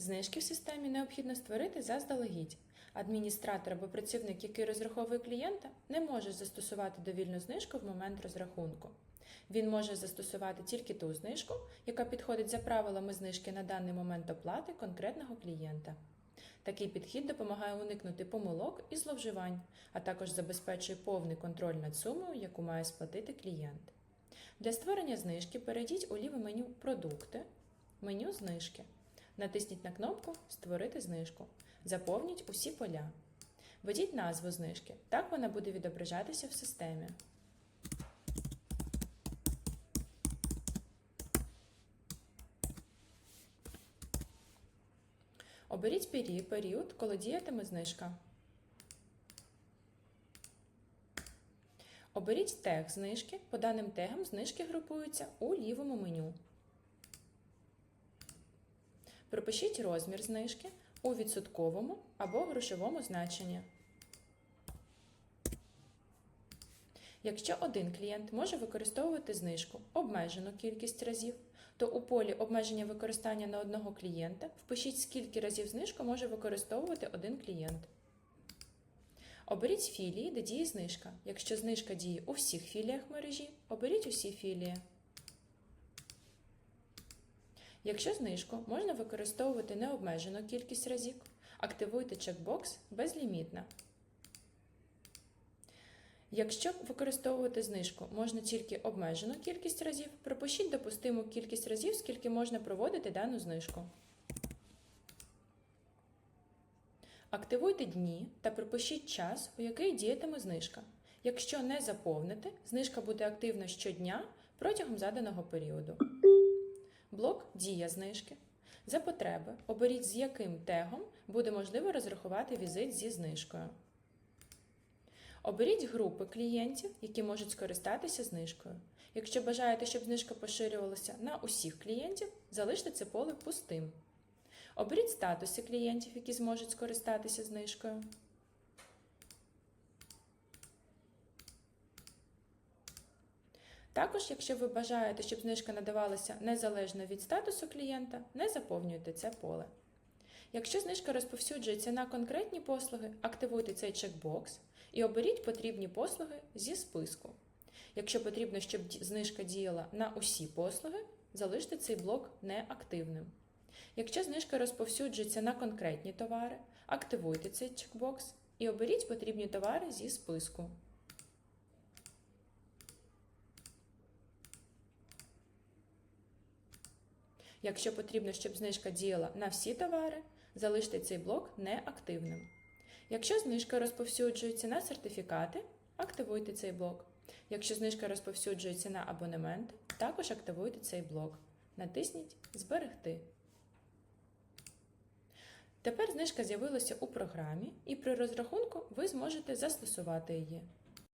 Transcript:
Знижки в системі необхідно створити заздалегідь. Адміністратор або працівник, який розраховує клієнта, не може застосувати довільну знижку в момент розрахунку. Він може застосувати тільки ту знижку, яка підходить за правилами знижки на даний момент оплати конкретного клієнта. Такий підхід допомагає уникнути помилок і зловживань, а також забезпечує повний контроль над сумою, яку має сплатити клієнт. Для створення знижки перейдіть у ліве меню Продукти, меню Знижки. Натисніть на кнопку Створити знижку. Заповніть усі поля. Введіть назву знижки. Так вона буде відображатися в системі. Оберіть пері- період, коли діятиме знижка. Оберіть тег знижки. По даним тегам знижки групуються у лівому меню. Пропишіть розмір знижки у відсотковому або грошовому значенні. Якщо один клієнт може використовувати знижку обмежену кількість разів, то у полі обмеження використання на одного клієнта впишіть, скільки разів знижку може використовувати один клієнт. Оберіть філії, де діє знижка. Якщо знижка діє у всіх філіях мережі, оберіть усі філії. Якщо знижку можна використовувати необмежену кількість разів, активуйте чекбокс безлімітна. Якщо використовувати знижку можна тільки обмежену кількість разів, пропишіть допустиму кількість разів, скільки можна проводити дану знижку. Активуйте дні та пропишіть час, у який діятиме знижка. Якщо не заповните, знижка буде активна щодня протягом заданого періоду. Дія знижки. За потреби оберіть, з яким тегом буде можливо розрахувати візит зі знижкою. Оберіть групи клієнтів, які можуть скористатися знижкою. Якщо бажаєте, щоб знижка поширювалася на усіх клієнтів, залиште це поле пустим. Оберіть статуси клієнтів, які зможуть скористатися знижкою. Також, якщо ви бажаєте, щоб знижка надавалася незалежно від статусу клієнта, не заповнюйте це поле. Якщо знижка розповсюджується на конкретні послуги, активуйте цей чекбокс і оберіть потрібні послуги зі списку. Якщо потрібно, щоб знижка діяла на усі послуги, залиште цей блок неактивним. Якщо знижка розповсюджується на конкретні товари, активуйте цей чекбокс і оберіть потрібні товари зі списку. Якщо потрібно, щоб знижка діяла на всі товари, залиште цей блок неактивним. Якщо знижка розповсюджується на сертифікати, активуйте цей блок. Якщо знижка розповсюджується на абонементи, також активуйте цей блок. Натисніть Зберегти. Тепер знижка з'явилася у програмі, і при розрахунку ви зможете застосувати її.